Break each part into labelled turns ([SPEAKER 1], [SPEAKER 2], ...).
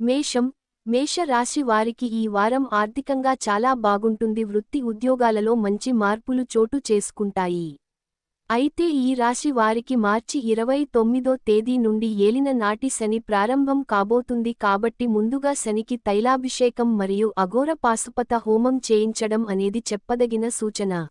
[SPEAKER 1] మేషం మేష రాశి వారికి ఈ వారం ఆర్థికంగా చాలా బాగుంటుంది. వృత్తి ఉద్యోగాలలో మంచి మార్పులు చోటు చేసుకుంటాయి. అయితే ఈ రాశి వారికి మార్చి ఇరవై తొమ్మిదో తేదీ నుండి ఏలిన నాటి శని ప్రారంభం కాబోతుంది. కాబట్టి ముందుగా శనికి తైలాభిషేకం మరియు అఘోర పాశుపత హోమం చేయించడం అనేది చెప్పదగిన సూచన.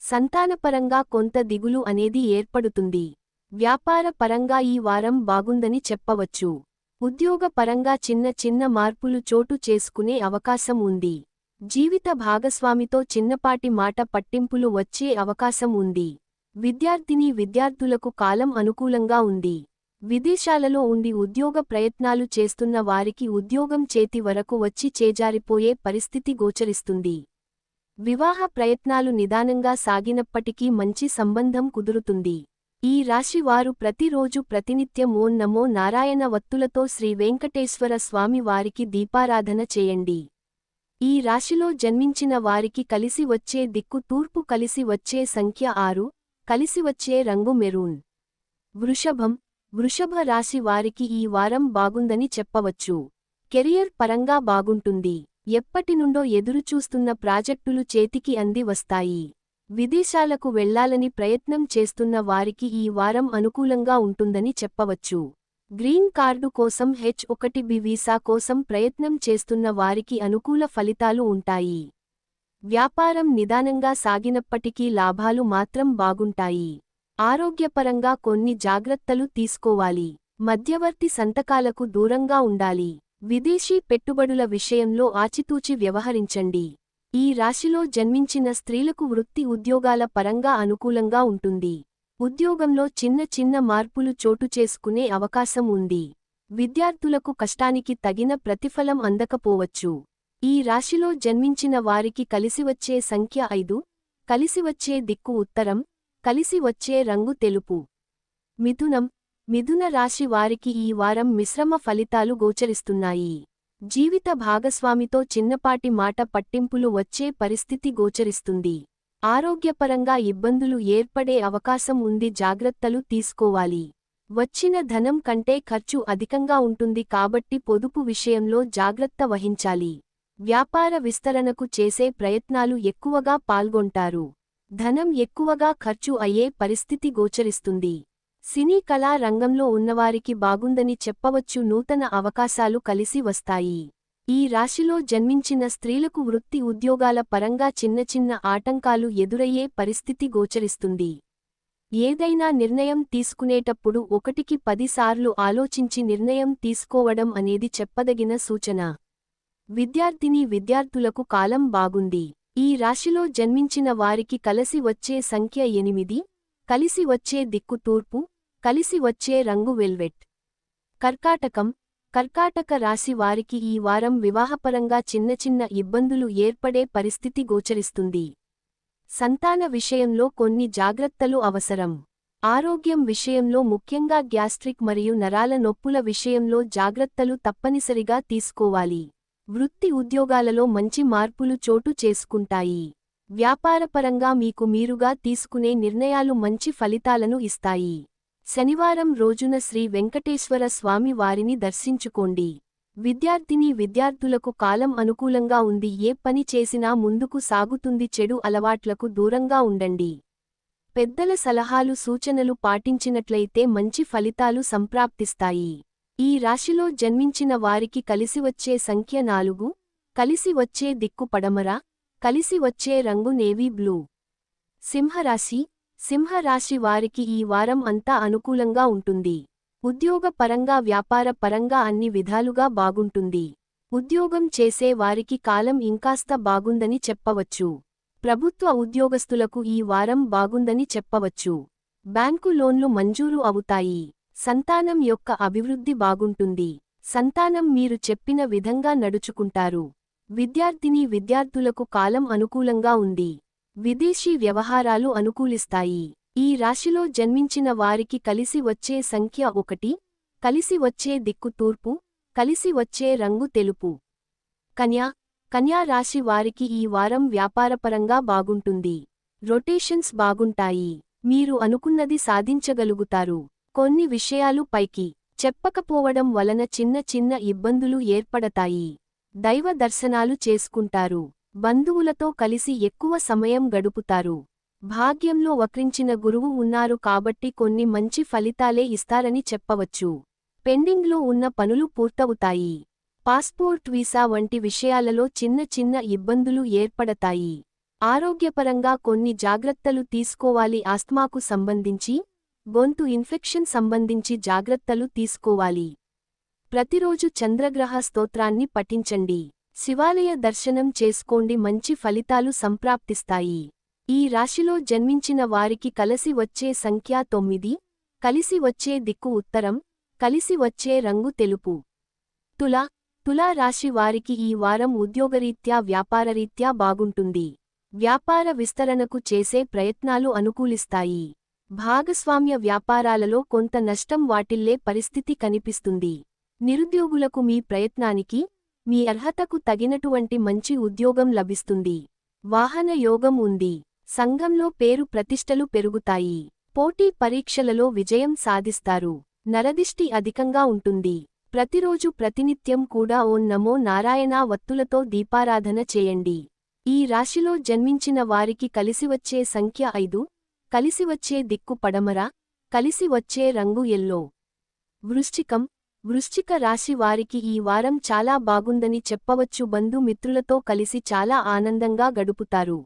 [SPEAKER 1] సంతానపరంగా కొంత దిగులు అనేది ఏర్పడుతుంది. వ్యాపార పరంగా ఈ వారం బాగుందని చెప్పవచ్చు. ఉద్యోగపరంగా చిన్న చిన్న మార్పులు చోటు చేసుకునే అవకాశం ఉంది. జీవిత భాగస్వామితో చిన్నపాటి మాట పట్టింపులు వచ్చే అవకాశం ఉంది. విద్యార్థిని విద్యార్థులకు కాలం అనుకూలంగా ఉంది. విదేశాలలో ఉండి ఉద్యోగ ప్రయత్నాలు చేస్తున్న వారికి ఉద్యోగం చేతి వరకు వచ్చి చేజారిపోయే పరిస్థితి గోచరిస్తుంది. వివాహ ప్రయత్నాలు నిదానంగా సాగినప్పటికీ మంచి సంబంధం కుదురుతుంది. ఈ రాశి వారు ప్రతిరోజు ప్రతినిత్యం ఓం నమో నారాయణ వత్తులతో శ్రీ వెంకటేశ్వర స్వామి వారికి దీపారాధన చేయండి. ఈ రాశిలో జన్మించిన వారికి కలిసి వచ్చే దిక్కు తూర్పు కలిసి వచ్చే సంఖ్య ఆరు కలిసి వచ్చే రంగు మెరూన్. వృషభం వృషభ రాశి వారికి ఈ వారం బాగుందని చెప్పవచ్చు. కెరియర్ పరంగా బాగుంటుంది. ఎప్పటినుండో ఎదురుచూస్తున్న ప్రాజెక్టులు చేతికి అంది వస్తాయి. విదేశాలకు వెళ్ళాలని ప్రయత్నం చేస్తున్న వారికి ఈ వారం అనుకూలంగా ఉంటుందని చెప్పవచ్చు. గ్రీన్ కార్డు కోసం హెచ్ ఒకటి బి వీసా కోసం ప్రయత్నం చేస్తున్న వారికి అనుకూల ఫలితాలు ఉంటాయి. వ్యాపారం నిదానంగా సాగినప్పటికీ లాభాలు మాత్రం బాగుంటాయి. ఆరోగ్యపరంగా కొన్ని జాగ్రత్తలు తీసుకోవాలి. మధ్యవర్తి సంతకాలకు దూరంగా ఉండాలి. విదేశీ పెట్టుబడుల విషయంలో ఆచితూచి వ్యవహరించండి. ఈ రాశిలో జన్మించిన స్త్రీలకు వృత్తి ఉద్యోగాల పరంగా అనుకూలంగా ఉంటుంది. ఉద్యోగంలో చిన్న చిన్న మార్పులు చోటు చేసుకునే అవకాశం ఉంది. విద్యార్థులకు కష్టానికి తగిన ప్రతిఫలం అందకపోవచ్చు. ఈ రాశిలో జన్మించిన వారికి కలిసివచ్చే సంఖ్య ఐదు కలిసివచ్చే దిక్కు ఉత్తరం కలిసి వచ్చే రంగు తెలుపు. మిథునం మిథున రాశి వారికి ఈ వారం మిశ్రమ ఫలితాలు గోచరిస్తున్నాయి. జీవిత భాగస్వామితో చిన్నపాటి మాట పట్టింపులు వచ్చే పరిస్థితి గోచరిస్తుంది. ఆరోగ్యపరంగా ఇబ్బందులు ఏర్పడే అవకాశం ఉంది జాగ్రత్తలు తీసుకోవాలి. వచ్చిన ధనం కంటే ఖర్చు అధికంగా ఉంటుంది కాబట్టి పొదుపు విషయంలో జాగ్రత్త వహించాలి. వ్యాపార విస్తరణకు చేసే ప్రయత్నాలు ఎక్కువగా పాల్గొంటారు. ధనం ఎక్కువగా ఖర్చు అయ్యే పరిస్థితి గోచరిస్తుంది. సినీ కళా రంగంలో ఉన్నవారికి బాగుందని చెప్పవచ్చు. నూతన అవకాశాలు కలిసి వస్తాయి. ఈ రాశిలో జన్మించిన స్త్రీలకు వృత్తి ఉద్యోగాల పరంగా చిన్న చిన్న ఆటంకాలు ఎదురయ్యే పరిస్థితి గోచరిస్తుంది. ఏదైనా నిర్ణయం తీసుకునేటప్పుడు ఒకటికి పదిసార్లు ఆలోచించి నిర్ణయం తీసుకోవడం అనేది చెప్పదగిన సూచన. విద్యార్థిని విద్యార్థులకు కాలం బాగుంది. ఈ రాశిలో జన్మించిన వారికి కలసి వచ్చే సంఖ్య ఎనిమిది. కలిసి వచ్చే దిక్కు తూర్పు. కలిసి వచ్చే రంగు వెల్వెట్. కర్కాటకం కర్కాటక రాశి వారికి ఈ వారం వివాహపరంగా చిన్న చిన్న ఇబ్బందులు ఏర్పడే పరిస్థితి గోచరిస్తుంది. సంతాన విషయంలో కొన్ని జాగ్రత్తలు అవసరం. ఆరోగ్యం విషయంలో ముఖ్యంగా గ్యాస్ట్రిక్ మరియు నరాల నొప్పుల విషయంలో జాగ్రత్తలు తప్పనిసరిగా తీసుకోవాలి. వృత్తి ఉద్యోగాలలో మంచి మార్పులు చోటు చేసుకుంటాయి. వ్యాపారపరంగా మీకు మీరుగా తీసుకునే నిర్ణయాలు మంచి ఫలితాలను ఇస్తాయి. శనివారం రోజున శ్రీ వెంకటేశ్వర స్వామి వారిని దర్శించుకోండి. విద్యార్థిని విద్యార్థులకు కాలం అనుకూలంగా ఉంది. ఏ పని చేసినా ముందుకు సాగుతుంది. చెడు అలవాట్లకు దూరంగా ఉండండి. పెద్దల సలహాలు సూచనలు పాటించినట్లయితే మంచి ఫలితాలు సంప్రాప్తిస్తాయి. ఈ రాశిలో జన్మించిన వారికి కలిసివచ్చే సంఖ్య నాలుగు. కలిసి వచ్చే దిక్కు పడమర. కలిసి వచ్చే రంగు నేవీ బ్లూ. సింహరాశి సింహరాశి వారికి ఈ వారం అంతా అనుకూలంగా ఉంటుంది. ఉద్యోగ పరంగా వ్యాపార పరంగా అన్ని విధాలుగా బాగుంటుంది. ఉద్యోగం చేసే వారికి కాలం ఇంకాస్త బాగుందని చెప్పవచ్చు. ప్రభుత్వ ఉద్యోగస్తులకు ఈ వారం బాగుందని చెప్పవచ్చు. బ్యాంకు లోన్లు మంజూరు అవుతాయి. సంతానం యొక్క అభివృద్ధి బాగుంటుంది. సంతానం మీరు చెప్పిన విధంగా నడుచుకుంటారు. విద్యార్థిని విద్యార్థులకు కాలం అనుకూలంగా ఉంది. విదేశీ వ్యవహారాలు అనుకూలిస్తాయి. ఈ రాశిలో జన్మించిన వారికి కలిసి వచ్చే సంఖ్య ఒకటి కలిసి వచ్చే దిక్కు తూర్పు కలిసి వచ్చే రంగు తెలుపు. కన్యా కన్యా రాశి వారికి ఈ వారం వ్యాపారపరంగా బాగుంటుంది. రొటేషన్స్ బాగుంటాయి. మీరు అనుకున్నది సాధించగలుగుతారు. కొన్ని విషయాలు పైకి చెప్పకపోవడం వలన చిన్న చిన్న ఇబ్బందులు ఏర్పడతాయి. దైవ దర్శనాలు చేసుకుంటారు. బంధువులతో కలిసి ఎక్కువ సమయం గడుపుతారు. భాగ్యంలో వక్రించిన గురువు ఉన్నారు కాబట్టి కొన్ని మంచి ఫలితాలే ఇస్తారని చెప్పవచ్చు. పెండింగ్లో ఉన్న పనులు పూర్తవుతాయి. పాస్పోర్ట్ వీసా వంటి విషయాలలో చిన్న చిన్న ఇబ్బందులు ఏర్పడతాయి. ఆరోగ్యపరంగా కొన్ని జాగ్రత్తలు తీసుకోవాలి. ఆస్మాకు సంబంధించి గొంతు ఇన్ఫెక్షన్ సంబంధించి జాగ్రత్తలు తీసుకోవాలి. ప్రతిరోజు చంద్రగ్రహ స్తోత్రాన్ని పఠించండి. శివాలయ దర్శనం చేసుకోండి మంచి ఫలితాలు సంప్రాప్తిస్తాయి. ఈ రాశిలో జన్మించిన వారికి కలసి వచ్చే సంఖ్య తొమ్మిది కలిసి వచ్చే దిక్కు ఉత్తరం కలిసి వచ్చే రంగు తెలుపు. తుల తులా రాశి వారికి ఈ వారం ఉద్యోగరీత్యా వ్యాపారరీత్యా బాగుంటుంది. వ్యాపార విస్తరణకు చేసే ప్రయత్నాలు అనుకూలిస్తాయి. భాగస్వామ్య వ్యాపారాలలో కొంత నష్టం వాటిల్లే పరిస్థితి కనిపిస్తుంది. నిరుద్యోగులకు మీ ప్రయత్నానికి మీ అర్హతకు తగినటువంటి మంచి ఉద్యోగం లభిస్తుంది. వాహన యోగం ఉంది. సంఘంలో పేరు ప్రతిష్టలు పెరుగుతాయి. పోటీ పరీక్షలలో విజయం సాధిస్తారు. నరదిష్టి అధికంగా ఉంటుంది. ప్రతిరోజు ప్రతినిత్యం కూడా ఓ నమో నారాయణా వత్తులతో దీపారాధన చేయండి. ఈ రాశిలో జన్మించిన వారికి కలిసివచ్చే సంఖ్య ఐదు. కలిసివచ్చే దిక్కు పడమర. కలిసి వచ్చే రంగు ఎల్లో. వృశ్చికం. వృశ్చిక రాశి వారికి ఈ వారం చాలా బాగుందని చెప్పవచ్చు. బంధుమిత్రులతో కలిసి చాలా ఆనందంగా గడుపుతారు.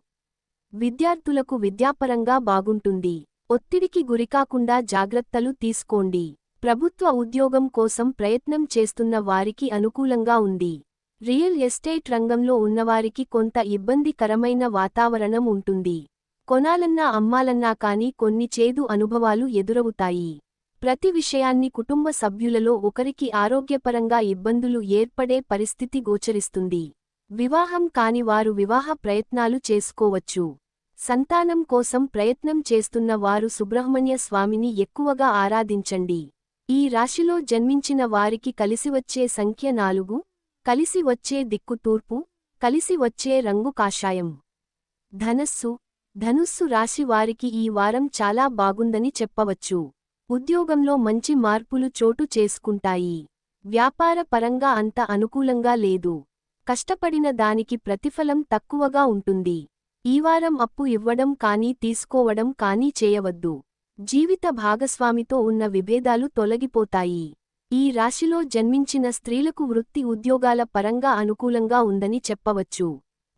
[SPEAKER 1] విద్యార్థులకు విద్యాపరంగా బాగుంటుంది. ఒత్తిడికి గురికాకుండా జాగ్రత్తలు తీసుకోండి. ప్రభుత్వ ఉద్యోగం కోసం ప్రయత్నం చేస్తున్న వారికి అనుకూలంగా ఉంది. రియల్ ఎస్టేట్ రంగంలో ఉన్నవారికి కొంత ఇబ్బందికరమైన వాతావరణం ఉంటుంది. కొనాలన్నా అమ్మాలన్నా కాని కొన్ని చేదు అనుభవాలు ఎదురవుతాయి. ప్రతి విషయాన్ని కుటుంబ సభ్యులలో ఒకరికి ఆరోగ్యపరంగా ఇబ్బందులు ఏర్పడే పరిస్థితి గోచరిస్తుంది. వివాహం కాని వారు వివాహ ప్రయత్నాలు చేసుకోవచ్చు. సంతానం కోసం ప్రయత్నం చేస్తున్న వారు సుబ్రహ్మణ్య స్వామిని ఎక్కువగా ఆరాధించండి. ఈ రాశిలో జన్మించిన వారికి కలిసివచ్చే సంఖ్య నాలుగు కలిసి వచ్చే దిక్కు తూర్పు కలిసి వచ్చే రంగు కాషాయం. ధనస్సు ధనుస్సు రాశి వారికి ఈ వారం చాలా బాగుందని చెప్పవచ్చు. ఉద్యోగంలో మంచి మార్పులు చోటు చేసుకుంటాయి. వ్యాపార పరంగా అంత అనుకూలంగా లేదు. కష్టపడిన దానికి ప్రతిఫలం తక్కువగా ఉంటుంది. ఈ వారం అప్పు ఇవ్వడం కానీ తీసుకోవడం కానీ చేయవద్దు. జీవిత భాగస్వామితో ఉన్న విభేదాలు తొలగిపోతాయి. ఈ రాశిలో జన్మించిన స్త్రీలకు వృత్తి ఉద్యోగాల పరంగా అనుకూలంగా ఉందని చెప్పవచ్చు.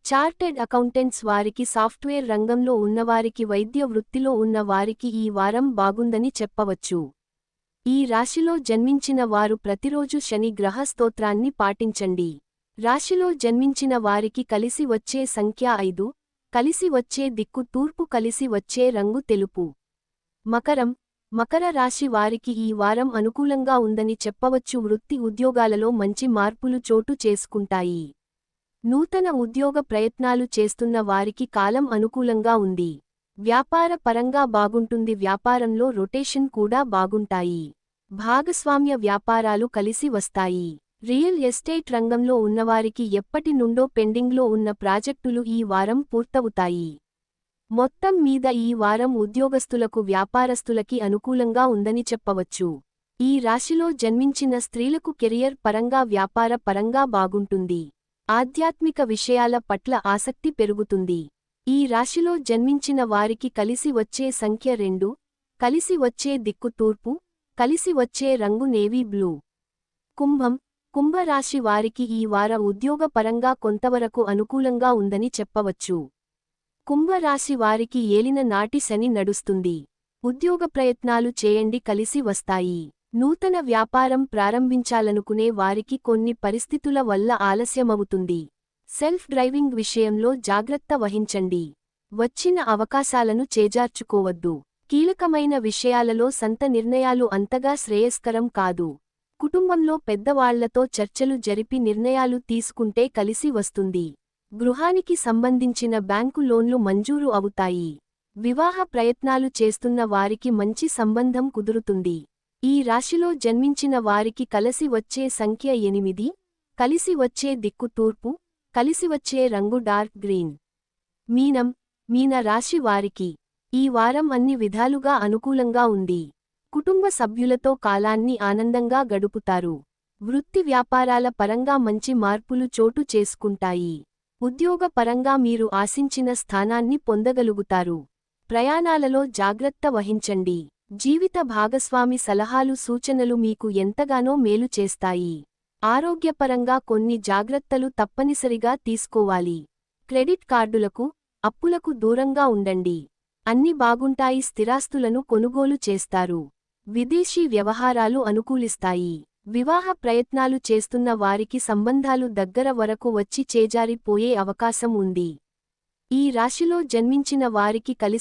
[SPEAKER 1] చార్టెడ్ అకౌంటెంట్స్ వారికి సాఫ్ట్వేర్ రంగంలో ఉన్నవారికి వైద్య వృత్తిలో ఉన్న వారికి ఈ వారం బాగుందని చెప్పవచ్చు. ఈ రాశిలో జన్మించిన వారు ప్రతిరోజు శని గ్రహ స్తోత్రాన్ని పాటించండి. రాశిలో జన్మించిన వారికి కలిసి వచ్చే సంఖ్య ఐదు కలిసి వచ్చే దిక్కు తూర్పు కలిసి వచ్చే రంగు తెలుపు. మకరం మకర రాశి వారికి ఈ వారం అనుకూలంగా ఉందని చెప్పవచ్చు. వృత్తి ఉద్యోగాలలో మంచి మార్పులు చోటు చేసుకుంటాయి. నూతన ఉద్యోగ ప్రయత్నాలు చేస్తున్న వారికి కాలం అనుకూలంగా ఉంది. వ్యాపార పరంగా బాగుంటుంది. వ్యాపారంలో రొటేషన్ కూడా బాగుంటాయి. భాగస్వామ్య వ్యాపారాలు కలిసి వస్తాయి. రియల్ ఎస్టేట్ రంగంలో ఉన్నవారికి ఎప్పటి నుండో పెండింగ్లో ఉన్న ప్రాజెక్టులు ఈ వారం పూర్తవుతాయి. మొత్తం మీద ఈ వారం ఉద్యోగస్తులకు వ్యాపారస్తులకి అనుకూలంగా ఉందని చెప్పవచ్చు. ఈ రాశిలో జన్మించిన స్త్రీలకు కెరియర్ పరంగా వ్యాపార పరంగా బాగుంటుంది. ఆధ్యాత్మిక విషయాల పట్ల ఆసక్తి పెరుగుతుంది. ఈ రాశిలో జన్మించిన వారికి కలిసి వచ్చే సంఖ్య రెండు కలిసి వచ్చే దిక్కు తూర్పు కలిసి వచ్చే రంగు నేవీ బ్లూ. కుంభం కుంభరాశి వారికి ఈ వార ఉద్యోగపరంగా కొంతవరకు అనుకూలంగా ఉందని చెప్పవచ్చు. కుంభరాశి వారికి ఏలిన నాటి శని నడుస్తుంది. ఉద్యోగ ప్రయత్నాలు చేయండి కలిసి వస్తాయి. నూతన వ్యాపారం ప్రారంభించాలనుకునే వారికి కొన్ని పరిస్థితుల వల్ల ఆలస్యమవుతుంది. సెల్ఫ్ డ్రైవింగ్ విషయంలో జాగ్రత్త వహించండి. వచ్చిన అవకాశాలను చేజార్చుకోవద్దు. కీలకమైన విషయాలలో సంత నిర్ణయాలు అంతగా శ్రేయస్కరం కాదు. కుటుంబంలో పెద్దవాళ్ళతో చర్చలు జరిపి నిర్ణయాలు తీసుకుంటే కలిసి వస్తుంది. గృహానికి సంబంధించిన బ్యాంకు లోన్లు మంజూరు అవుతాయి. వివాహ ప్రయత్నాలు చేస్తున్న వారికి మంచి సంబంధం కుదురుతుంది. ఈ రాశిలో జన్మించిన వారికి కలసి వచ్చే సంఖ్య ఎనిమిది కలిసి వచ్చే దిక్కు తూర్పు కలిసి వచ్చే రంగు డార్క్ గ్రీన్. మీనం మీన రాశి వారికి ఈ వారం అన్ని విధాలుగా అనుకూలంగా ఉంది. కుటుంబ సభ్యులతో కాలాన్ని ఆనందంగా గడుపుతారు. వృత్తి వ్యాపారాల పరంగా మంచి మార్పులు చోటు చేసుకుంటాయి. ఉద్యోగ పరంగా మీరు ఆశించిన స్థానాన్ని పొందగలుగుతారు. ప్రయాణాలలో జాగ్రత్త వహించండి. జీవిత భాగస్వామి సలహాలు సూచనలు మీకు ఎంతగానో మేలు చేస్తాయి. ఆరోగ్యపరంగా కొన్ని జాగ్రత్తలు తప్పనిసరిగా తీసుకోవాలి. క్రెడిట్ కార్డులకు అప్పులకు దూరంగా ఉండండి. అన్ని బాగుంటాయి స్థిరాస్తులను కొనుగోలు చేస్తారు. విదేశీ వ్యవహారాలు అనుకూలిస్తాయి. వివాహ ప్రయత్నాలు చేస్తున్న వారికి సంబంధాలు దగ్గర వరకు వచ్చి చేజారిపోయే అవకాశం ఉంది. ఈ రాశిలో జన్మించిన వారికి కలిసి